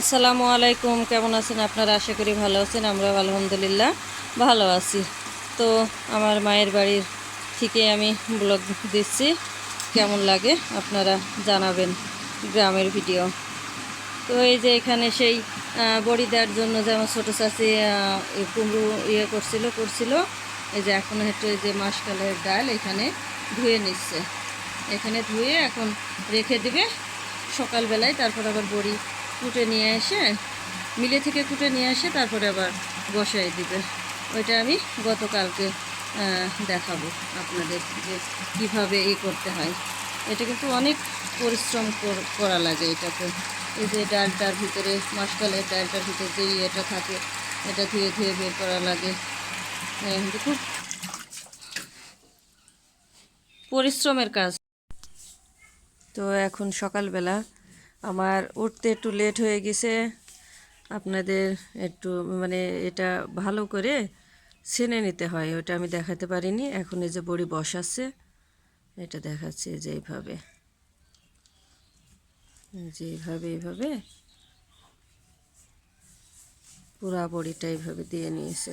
আসসালামু আলাইকুম, কেমন আছেন আপনারা? আশা করি ভালো আছেন আমরা আলহামদুলিল্লাহ ভালো আছি। তো আমার মায়ের বাড়ির থেকে আমি ব্লগ দিচ্ছি, কেমন লাগে আপনারা জানাবেন গ্রামের ভিডিও। তো এই যে এখানে সেই বড়ি দেওয়ার জন্য যে আমার ছোটো চাষি কুমড়ো ইয়ে করছিল করছিল, এই যে এখন একটু এই যে মাসকালের ডাল এখানে ধুয়ে নিচ্ছে। এখানে ধুয়ে এখন রেখে দিবে, সকালবেলায় তারপর আবার বড়ি কুটে নিয়ে এসে মিলে থেকে কুটে নিয়ে এসে তারপরে আবার বসাই দিবে। ওইটা আমি গতকালকে দেখাবো আপনাদের যে কীভাবে এই করতে হয়। এটা কিন্তু অনেক পরিশ্রম করা লাগে এটাতে। এই যে ডালটার ভিতরে মাসকালের ডালটার ভিতরে যে ইয়েটা থাকে এটা ধুয়ে ধুয়ে বের করা লাগে। হ্যাঁ, কিন্তু খুব পরিশ্রমের কাজ। তো এখন সকালবেলা আমার উঠতে একটু লেট হয়ে গেছে। আপনাদের একটু মানে এটা ভালো করে ছেনে নিতে হয়, ওটা আমি দেখাতে পারিনি। এখন এই যে বড়ি বসাচ্ছে, এটা দেখাচ্ছে যে এইভাবে। যে এইভাবে এইভাবে। পুরা বড়িটা এইভাবে দিয়ে নিয়েছে।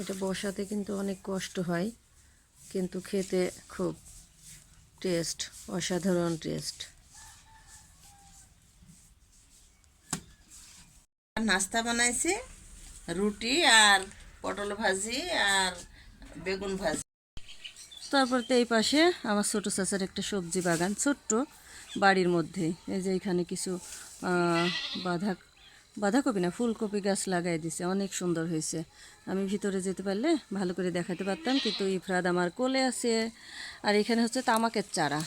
এটা বসাতে কিন্তু অনেক কষ্ট হয়। কিন্তু খেতে খুব টেস্ট অসাধারণ টেস্ট নাস্তা বানাইছি রুটি আর পটল ভাজি আর বেগুন ভাজি। তারপর তো এই পাশে আমার ছোটো চাচার একটা সবজি বাগান ছোট্ট বাড়ির মধ্যে। এই যে এখানে কিছু বাঁধা বাঁধাকপি না ফুলকপি গাছ লাগাই দিছে অনেক সুন্দর হয়েছে। আমি ভিতরে যেতে পারলে ভালো করে দেখাতে পারতাম কিন্তু ইফরাদ আমার কোলে আছে। আর এখানে হচ্ছে তামাকের চারা।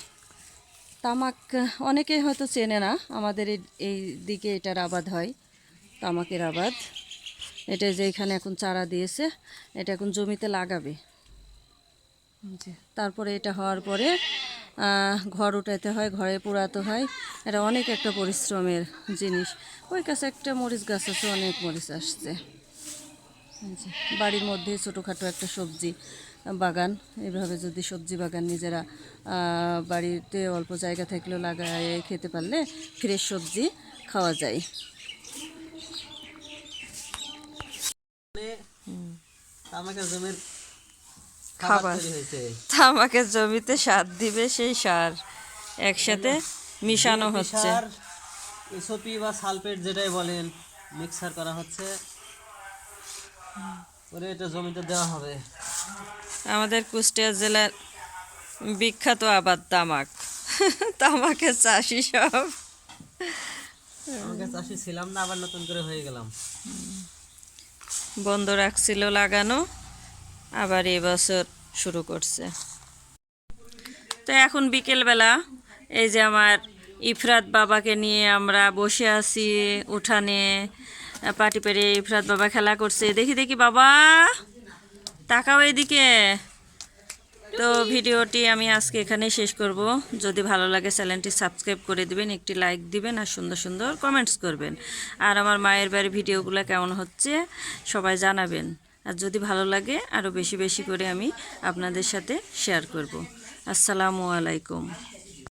তামাক অনেকে হয়তো চেনে না আমাদের এই- এই দিকে এটার আবাদ হয় তামাকের আবাদ। এটা যে এখানে এখন চারা দিয়েছে এটা এখন জমিতে লাগাবে। তারপরে এটা হওয়ার পরে ঘর উঠাইতে হয় ঘরে পোড়াতে হয়। এটা অনেক একটা পরিশ্রমের জিনিস। ওই কাছে একটা মরিচ গাছ আছে অনেক মরিচ আসছে। বাড়ির মধ্যে ছোটোখাটো একটা সবজি বাগান। এভাবে যদি সবজি বাগান নিজেরা বাড়িতে অল্প জায়গা থাকলেও লাগায় খেতে পারলে ফ্রেশ সবজি খাওয়া যায়। আমাকে জমির খাবার তামাকের জমিতে সার দিবে সেই সার একসাথে মিশানো হচ্ছে। এসওপি বা সালফেট যেটাই বলেন মিক্সার করা হচ্ছে। করে এটা জমিতে দেওয়া হবে। আমাদের কুষ্টিয়া জেলার বিখ্যাত আবাদ তামাক। তামাকের চাষি সব। আমাকে চাষি ছিলাম না আবার নতুন করে হয়ে গেলাম। বন্ধ রাখছিল লাগানো। আবার এবছর শুরু করছে। তো এখন বিকেলবেলা এই যে আমার ইফরাত বাবাকে নিয়ে আমরা বসে আছি উঠানে পাটি পেরে ইফরাত বাবা খেলা করছে। দেখি দেখি বাবা, তাকাও এদিকে তো ভিডিওটি আমি আজকে এখানেই শেষ করব। যদি ভালো লাগে চ্যানেলটি সাবস্ক্রাইব করে দিবেন, একটি লাইক দিবেন আর সুন্দর সুন্দর কমেন্টস করবেন। আর আমার মায়ের বাড়ির ভিডিওগুলো কেমন হচ্ছে সবাই জানাবেন। আর যদি ভালো লাগে আরও বেশি বেশি করে আমি আপনাদের সাথে শেয়ার করব। আসসালামু আলাইকুম।